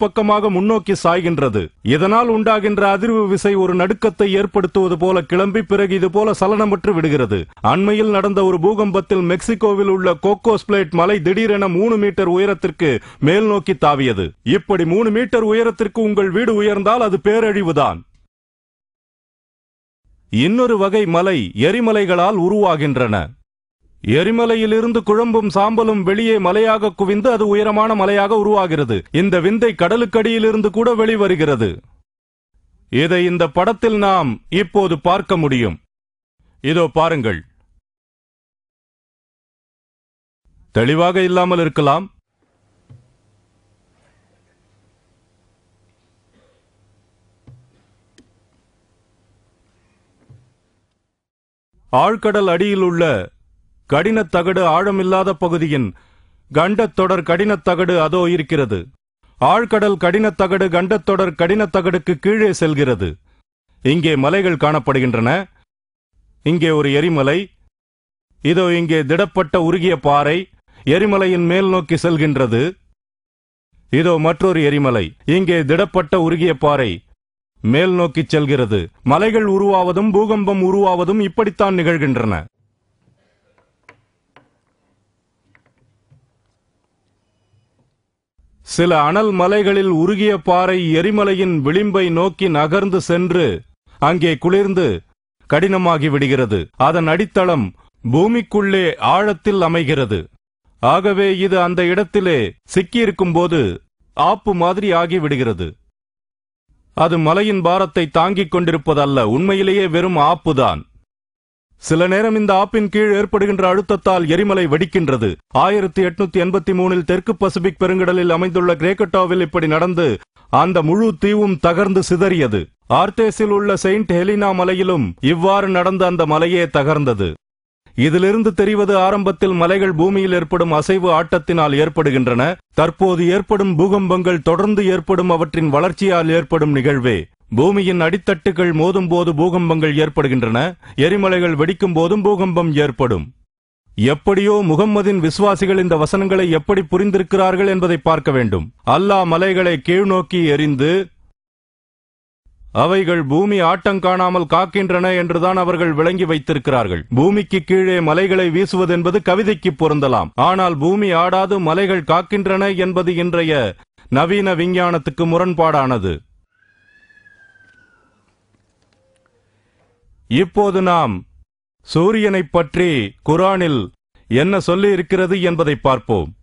பக்கமாக முன்னோக்கி சாய்கின்றது. இதனால் உண்டாகின்ற அதிர்வு விசை ஒரு நடுக்கத்தை ஏற்படுத்துவது போல கிளம்பி பிறகு இது போல சலனமற்று விடுகிறது. அண்மையில் நடந்த ஒரு பூகம்பத்தில் மெக்சிகோவில் உள்ள கோகோஸ் பிளேட் மலை திடீரென மூணு மீட்டர் உயரத்திற்கு மேல் நோக்கி தாவியது. இப்படி மூணு மீட்டர் உயரத்திற்கு உங்கள் வீடு உயர்ந்தால் அது பேரழிவுதான். இன்னொரு வகை மலை எரிமலைகளால் உருவாகின்றன. எரிமலையிலிருந்து குழம்பும் சாம்பலும் வெளியே மலையாக குவிந்து அது உயரமான மலையாக உருவாகிறது. இந்த விந்தை கடலுக்கடியிலிருந்து கூட வெளிவருகிறது. இதை இந்த படத்தில் நாம் இப்போது பார்க்க முடியும். இதோ பாருங்கள். தெளிவாக இல்லாமல் இருக்கலாம். ஆழ்கடல் அடியில் உள்ள கடினத் தகடு ஆழமில்லாத பகுதியின் கண்டத்தொடர் தொடர் கடினத் தகடு அதோ இருக்கிறது. ஆழ்கடல் கடினத் தகடு கடினத்தகடுக்கு கடினத் தகடுக்கு கீழே செல்கிறது. இங்கே மலைகள் காணப்படுகின்றன. இங்கே ஒரு எரிமலை. இதோ இங்கே திடப்பட்ட உருகிய பாறை எரிமலையின் மேல் நோக்கி செல்கின்றது. இதோ மற்றொரு எரிமலை. இங்கே திடப்பட்ட உருகிய பாறை மேல் நோக்கிச் செல்கிறது. மலைகள் உருவாவதும் பூகம்பம் உருவாவதும் இப்படித்தான் நிகழ்கின்றன. சில அனல் மலைகளில் உருகிய பாறை எரிமலையின் விளிம்பை நோக்கி நகர்ந்து சென்று அங்கே குளிர்ந்து கடினமாகி விடுகிறது. அதன் அடித்தளம் பூமிக்குள்ளே ஆழத்தில் அமைகிறது. ஆகவே இது அந்த இடத்திலே சிக்கியிருக்கும் போது ஆப்பு மாதிரி ஆகிவிடுகிறது அது மலையின் பாரத்தை தாங்கிக் கொண்டிருப்பதல்ல. உண்மையிலேயே வெறும் ஆப்புதான். சில நேரம் இந்த ஆப்பின் கீழ் ஏற்படுகின்ற அழுத்தத்தால் எரிமலை வெடிக்கின்றது. ஆயிரத்தி எட்நூத்தி எண்பத்தி மூணில் தெற்கு பசிபிக் பெருங்கடலில் அமைந்துள்ள கிரேக்கட்டாவில் இப்படி நடந்து அந்த முழு தீவும் தகர்ந்து சிதறியது. ஆர்டேஸில் உள்ள செயின்ட் ஹெலினா மலையிலும் இவ்வாறு நடந்த அந்த மலையே தகர்ந்தது. இதிலிருந்து தெரிவது ஆரம்பத்தில் மலைகள் பூமியில் ஏற்படும் அசைவு ஆட்டத்தினால் ஏற்படுகின்றன. தற்போது ஏற்படும் பூகம்பங்கள் தொடர்ந்து ஏற்படும் அவற்றின் வளர்ச்சியால் ஏற்படும் நிகழ்வே. பூமியின் அடித்தட்டுகள் மோதும் போது பூகம்பங்கள் ஏற்படுகின்றன எரிமலைகள் வெடிக்கும் போதும் பூகம்பம் ஏற்படும். எப்படியோ முகம்மதின் விசுவாசிகள் இந்த வசனங்களை எப்படி புரிந்திருக்கிறார்கள் என்பதை பார்க்க வேண்டும். அல்லாஹ் மலைகளை கீழ்நோக்கி எரிந்து அவைகள் பூமி ஆட்டம் காணாமல் காக்கின்றன என்றுதான் அவர்கள் விளங்கி வைத்திருக்கிறார்கள். பூமிக்கு கீழே மலைகளை வீசுவதென்பது கவிதைக்கு பொருந்தலாம். ஆனால் பூமி ஆடாது மலைகள் காக்கின்றன என்பது இன்றைய நவீன விஞ்ஞானத்துக்கு முரண்பாடானது. இப்போது நாம் சூரியனைப் பற்றி குரானில் என்ன சொல்லி இருக்கிறது என்பதை பார்ப்போம்.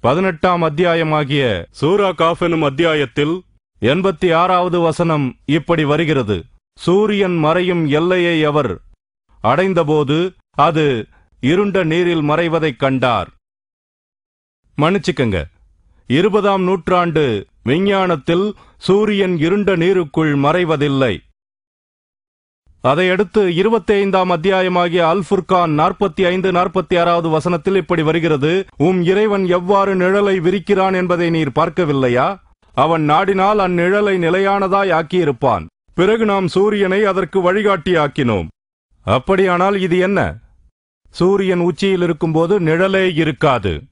பதினெட்டாம் அத்தியாயமாகிய சூரா காஃபெனும் அத்தியாயத்தில் எண்பத்தி ஆறாவது வசனம் இப்படி வருகிறது. சூரியன் மறையும் எல்லையை அவர் அடைந்தபோது அது இருண்ட நீரில் மறைவதைக் கண்டார். மன்னிச்சுக்கங்க. இருபதாம் நூற்றாண்டு விஞ்ஞானத்தில் சூரியன் இருண்ட நீருக்குள் மறைவதில்லை. அதையடுத்து இருபத்தி ஐந்தாம் அத்தியாயமாகிய அல்ஃபுர்கான் நாற்பத்தி ஐந்து நாற்பத்தி ஆறாவது வசனத்தில் இப்படி வருகிறது உம் இறைவன் எவ்வாறு நிழலை விரிக்கிறான் என்பதை நீர் பார்க்கவில்லையா? அவன் நாடினால் அந்நிழலை நிலையானதாய் ஆக்கியிருப்பான். பிறகு நாம் சூரியனை அதற்கு வழிகாட்டியாக்கினோம். அப்படியானால் இது என்ன? சூரியன் உச்சியில் இருக்கும்போது நிழலே இருக்காது.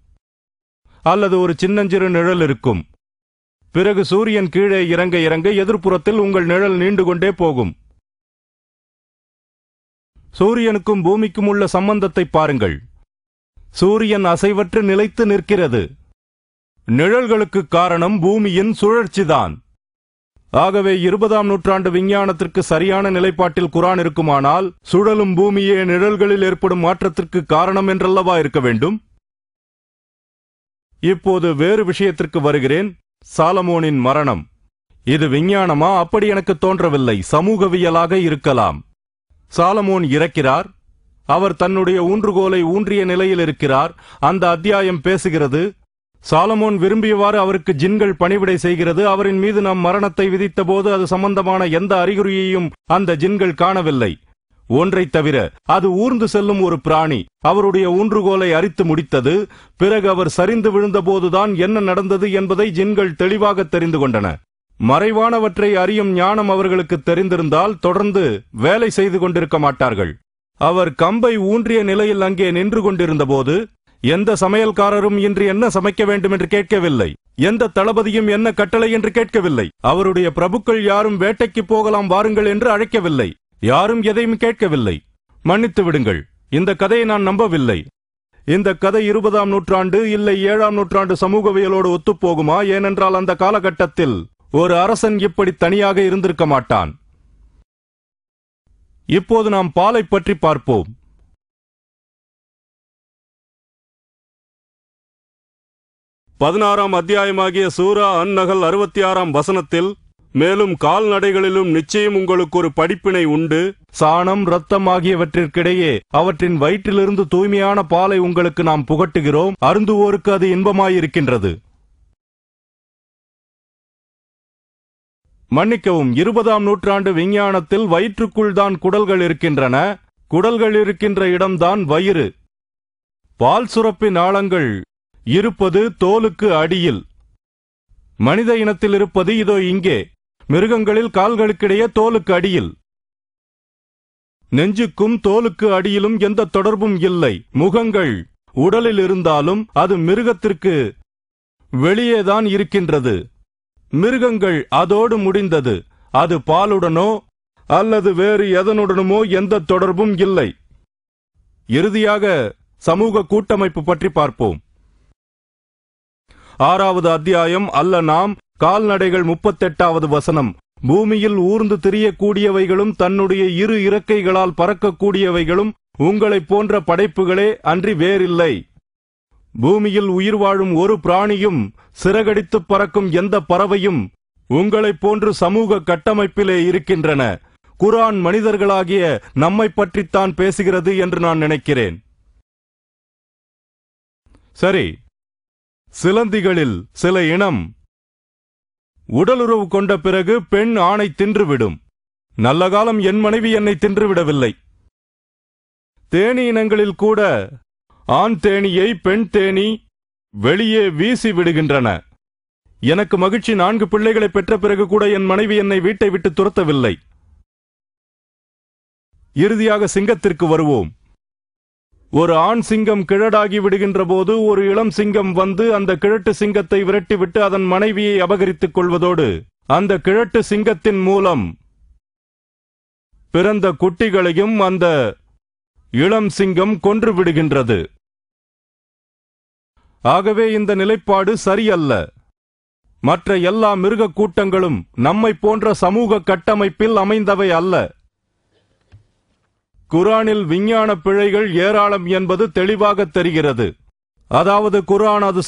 அல்லது ஒரு சின்னஞ்சிறு நிழல் இருக்கும். பிறகு சூரியன் கீழே இறங்க இறங்க எதிர்ப்புறத்தில் உங்கள் நிழல் நீண்டு கொண்டே போகும். சூரியனுக்கும் பூமிக்கும் உள்ள சம்பந்தத்தை பாருங்கள். சூரியன் அசைவற்று நிலைத்து நிற்கிறது. நிழல்களுக்கு காரணம் பூமியின் சுழற்சிதான். ஆகவே இருபதாம் நூற்றாண்டு விஞ்ஞானத்திற்கு சரியான நிலைப்பாட்டில் குரான் இருக்குமானால் சுழலும் பூமியே நிழல்களில் ஏற்படும் மாற்றத்திற்கு காரணம் என்றல்லவா இருக்க வேண்டும்? இப்போது வேறு விஷயத்திற்கு வருகிறேன். சாலமோனின் மரணம். இது விஞ்ஞானமா? அப்படி எனக்கு தோன்றவில்லை. சமூகவியலாக இருக்கலாம். சாலமோன் இறக்கிறார். அவர் தன்னுடைய ஊன்றுகோலை ஊன்றிய நிலையில் இருக்கிறார். அந்த அத்தியாயம் பேசுகிறது. சாலமோன் விரும்பியவாறு அவருக்கு ஜின்கள் பணிவிடை செய்கிறது. அவரின் மீது நாம் மரணத்தை விதித்தபோது அது சம்பந்தமான எந்த அறிகுறியையும் அந்த ஜின்கள் காணவில்லை. ஒன்றைத் தவிர அது ஊர்ந்து செல்லும் ஒரு பிராணி. அவருடைய ஊன்றுகோலை அரித்து முடித்தது பிறகு அவர் சரிந்து விழுந்தபோதுதான் என்ன நடந்தது என்பதை ஜின்கள் தெளிவாக தெரிந்து கொண்டன. மறைவானவற்றை அறியும் ஞானம் அவர்களுக்கு தெரிந்திருந்தால் தொடர்ந்து வேலை செய்து கொண்டிருக்க மாட்டார்கள். அவர் கம்பை ஊன்றிய நிலையில் அங்கே நின்று கொண்டிருந்தபோது எந்த சமையல்காரரும் இன்று என்ன சமைக்க வேண்டும் என்று கேட்கவில்லை. எந்த தளபதியும் என்ன கட்டளை என்று கேட்கவில்லை. அவருடைய பிரபுக்கள் யாரும் வேட்டைக்கு போகலாம் வாருங்கள் என்று அழைக்கவில்லை. யாரும் எதையும் கேட்கவில்லை. மன்னித்து விடுங்கள். இந்த கதையை நான் நம்பவில்லை. இந்த கதை இருபதாம் நூற்றாண்டு இல்லை ஏழாம் நூற்றாண்டு சமூகவியலோடு ஒத்துப்போகுமா? ஏனென்றால் அந்த காலகட்டத்தில் ஒரு அரசன் இப்படி தனியாக இருந்திருக்க மாட்டான். இப்போது நாம் பாலை பற்றி பார்ப்போம். பதினாறாம் அத்தியாயமாகிய சூரா அந்நகல் அறுபத்தி ஆறாம் வசனத்தில் மேலும் கால்நடைகளிலும் நிச்சயம் உங்களுக்கு ஒரு படிப்பினை உண்டு. சாணம் ரத்தம் ஆகியவற்றிற்கிடையே அவற்றின் வயிற்றிலிருந்து தூய்மையான பாலை உங்களுக்கு நாம் புகட்டுகிறோம். அருந்துவோருக்கு அது இன்பமாயிருக்கின்றது. மன்னிக்கவும் இருபதாம் நூற்றாண்டு விஞ்ஞானத்தில் வயிற்றுக்குள் தான் குடல்கள் இருக்கின்றன. குடல்கள் இருக்கின்ற இடம்தான் வயிறு. பால் சுரப்பின் ஆழங்கள் இருப்பது தோலுக்கு அடியில். மனித இனத்தில் இருப்பது இதோ இங்கே. மிருகங்களில் கால்களுக்கிடையே தோலுக்கு அடியில். நெஞ்சுக்கும் தோலுக்கு அடியிலும் எந்த தொடர்பும் இல்லை. முகங்கள் உடலில் இருந்தாலும் அது மிருகத்திற்கு வெளியேதான் இருக்கின்றது. மிருகங்கள் அதோடு முடிந்தது. அது பாலுடனோ அல்லது வேறு எதனுடனுமோ எந்த தொடர்பும் இல்லை. இறுதியாக சமூக கூட்டமைப்பு பற்றி பார்ப்போம். ஆறாவது அத்தியாயம். அல்ல நாம் கால்நடைகள் முப்பத்தெட்டாவது வசனம். பூமியில் ஊர்ந்து திரியக்கூடியவைகளும் தன்னுடைய இரு இறக்கைகளால் பறக்கக்கூடியவைகளும் உங்களைப் போன்ற படைப்புகளே அன்றி வேறில்லை. பூமியில் உயிர் வாழும் ஒரு பிராணியும் சிறகடித்துப் பறக்கும் எந்த பறவையும் உங்களைப் போன்று சமூக கட்டமைப்பிலே இருக்கின்றன. குரான் மனிதர்களாகிய நம்மை பற்றித்தான் பேசுகிறது என்று நான் நினைக்கிறேன். சரி. சிலந்திகளில் சில இனம் உடலுறவு கொண்ட பிறகு பெண் ஆணை தின்றுவிடும். நல்ல காலம் என் மனைவி என்னை தின்றுவிடவில்லை. தேனி இனங்களில் கூட ஆண் தேனியை பெண் தேனி வெளியே வீசி விடுகின்றன. எனக்கு மகிழ்ச்சி நான்கு பிள்ளைகளை பெற்ற பிறகு கூட என் மனைவி என்னை வீட்டை விட்டு துரத்தவில்லை. இறுதியாக சிங்கத்திற்கு வருவோம். ஒரு ஆண் சிங்கம் கிழடாகி விடுகின்ற போது ஒரு இளம் சிங்கம் வந்து அந்த கிழட்டு சிங்கத்தை விரட்டிவிட்டு அதன் மனைவியை அபகரித்துக் கொள்வதோடு அந்த கிழட்டு சிங்கத்தின் மூலம் பிறந்த குட்டிகளையும் அந்த இளம் சிங்கம் கொன்று விடுகின்றது. ஆகவே இந்த நிலைப்பாடு சரியல்ல. மற்ற எல்லா மிருக கூட்டங்களும் நம்மை போன்ற சமூக கட்டமைப்பில் அமைந்தவை அல்ல. குரானில் விஞ்ஞான பிழைகள் ஏராளம் என்பது தெளிவாக தெரிகிறது. அதாவது குரான் அது